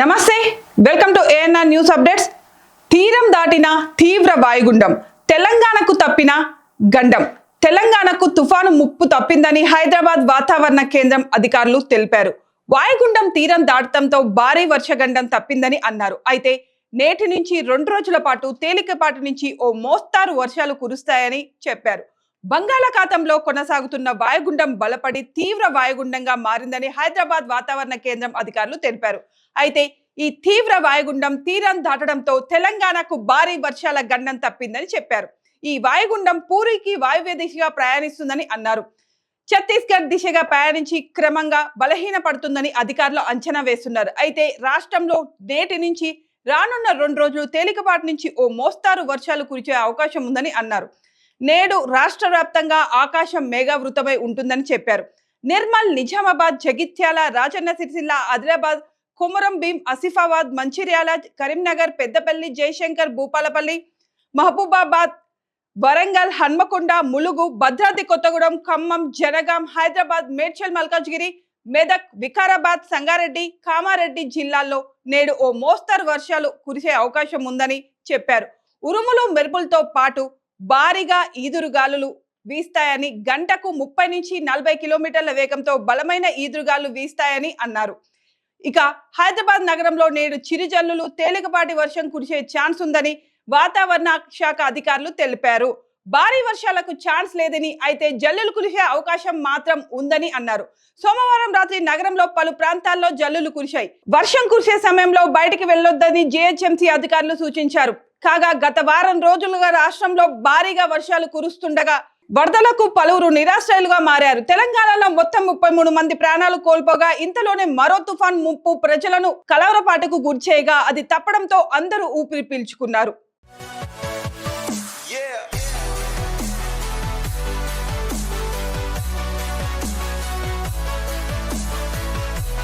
నమస్తే welcome to ANR news updates తీరం దాటిన తీవ్ర వాయుగుండం తెలంగాణకు తప్పిన గండం. తెలంగాణకు తుఫాను ముప్పు తప్పిందని హైదరాబాద్ వాతావరణ కేంద్రం అధికారులు తెలిపారు. వాయుగుండం తీరం దాటడంతో భారీ వర్షగండం తప్పిందని అన్నారు. అయితే నేటి నుంచి రెండు రోజుల పాటు తేలికపాటి నుంచి ఓ మోస్తారు వర్షాలు కురుస్తాయని చెప్పారు. బంగాళాఖాతంలో కొనసాగుతున్న వాయుగుండం బలపడి తీవ్ర వాయుగుండంగా మారిందని హైదరాబాద్ వాతావరణ కేంద్రం అధికారులు తెలిపారు. అయితే ఈ తీవ్ర వాయుగుండం తీరం దాటడంతో తెలంగాణకు భారీ వర్షాల గండం తప్పిందని చెప్పారు. ఈ వాయుగుండం పూరికి వాయువ్య దిశగా ప్రయాణిస్తుందని అన్నారు. ఛత్తీస్గఢ్ దిశగా ప్రయాణించి క్రమంగా బలహీన పడుతుందని అధికారులు అంచనా వేస్తున్నారు. అయితే రాష్ట్రంలో నేటి నుంచి రానున్న రెండు రోజులు తేలికపాటి నుంచి ఓ మోస్తారు వర్షాలు కురిచే అవకాశం ఉందని అన్నారు. నేడు రాష్ట్ర వ్యాప్తంగా ఆకాశం మేఘావృతమై ఉంటుందని చెప్పారు. నిర్మల్ నిజామాబాద్ జగిత్యాల రాజన్న సిరిసిల్ల ఆదిలాబాద్ కుమరం భీం ఆసిఫాబాద్ మంచిర్యాల కరీంనగర్ పెద్దపల్లి జయశంకర్ భూపాలపల్లి మహబూబాబాద్ వరంగల్ హన్మకొండ ములుగు భద్రాద్రి కొత్తగూడెం ఖమ్మం జనగాం హైదరాబాద్ మేడ్చల్ మల్కాజ్గిరి మెదక్ వికారాబాద్ సంగారెడ్డి కామారెడ్డి జిల్లాల్లో నేడు ఓ మోస్తరు వర్షాలు కురిసే అవకాశం ఉందని చెప్పారు. ఉరుములు మెరుపులతో పాటు భారీగా ఈదురుగాలులు వీస్తాయని గంటకు ముప్పై నుంచి నలభై కిలోమీటర్ల వేగంతో బలమైన ఈదురుగాలు వీస్తాయని అన్నారు. ఇక హైదరాబాద్ నగరంలో నేడు చిరుజల్లులు తేలికపాటి వర్షం కురిసే ఛాన్స్ ఉందని వాతావరణ శాఖ అధికారులు తెలిపారు. భారీ వర్షాలకు ఛాన్స్ లేదని అయితే జల్లులు కురిసే అవకాశం మాత్రం ఉందని అన్నారు. సోమవారం రాత్రి నగరంలో పలు ప్రాంతాల్లో జల్లులు కురిశాయి. వర్షం కురిసే సమయంలో బయటికి వెళ్ళొద్దని జీహెచ్ఎంసీ అధికారులు సూచించారు. కాగా గత వారం రోజులుగా రాష్ట్రంలో భారీగా వర్షాలు కురుస్తుండగా వరదలకు పలువురు నిరాశ్రయులుగా మారారు. తెలంగాణలో మొత్తం ముప్పై మూడు మంది ప్రాణాలు కోల్పోగా ఇంతలోనే మరో తుఫాన్ ముప్పు ప్రజలను కలవరపాటుకు గురిచేయగా అది తప్పడంతో అందరూ ఊపిరి పీల్చుకున్నారు.